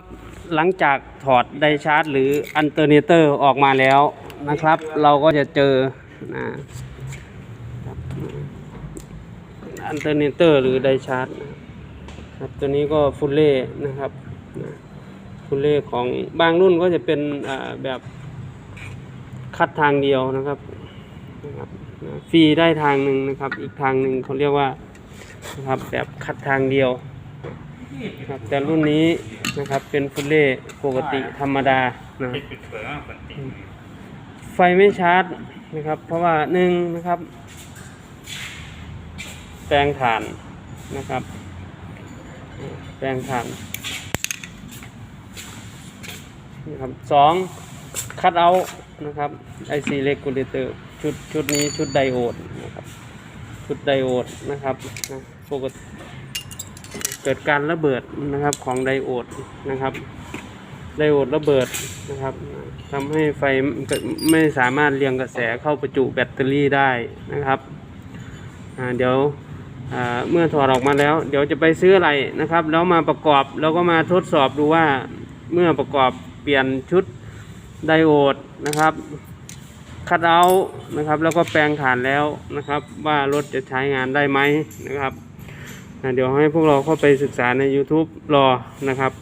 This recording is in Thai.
ครับหลังจากถอดไดชาร์จ หรืออันเตอร์เนเตอร์ออกมาแล้วนะครับ เราก็จะเจอนะอันเตอร์เนเตอร์หรือไดชาร์จครับตัวนี้ก็ฟุลเล่นะครับนะฟุลเล่ของบางรุ่นก็จะเป็นแบบคัดทางเดียวนะครับนะครับนะฟรีได้ทางหนึ่งนะครับ อีกทางหนึ่งเขาเรียกว่านะครับแบบคัดทางเดียวครับแต่รุ่นนี้ นะครับ เป็นฟุลเล่ปกติธรรมดานะครับปิดเปิดมากกว่าติไฟไม่ชาร์จนะครับ เพราะว่าหนึ่งนะครับแปลงถ่านนะครับอ่าแปลงถ่านนะครับสองคัดเอานะครับ IC regulator ชุดชุดนี้ชุดไดโอดนะครับ ชุดไดโอดนะครับนะปกติ เกิดการระเบิดนะครับของไดโอดนะครับ ไดโอดระเบิดนะครับทำให้ไฟไม่สามารถเรียงกระแสเข้าประจุแบตเตอรี่ได้นะครับเดี๋ยวเมื่อถอดออกมาแล้ว เดี๋ยวจะไปซื้ออะไรนะครับ แล้วมาประกอบแล้วก็มาทดสอบดูว่าเมื่อประกอบเปลี่ยนชุดไดโอดนะครับคัดเอานะครับ แล้วก็แปลงฐานแล้วนะครับ ว่ารถจะใช้งานได้ไหมนะครับ เดี๋ยวให้พวกเราเข้าไปศึกษาใน YouTube รอนะครับ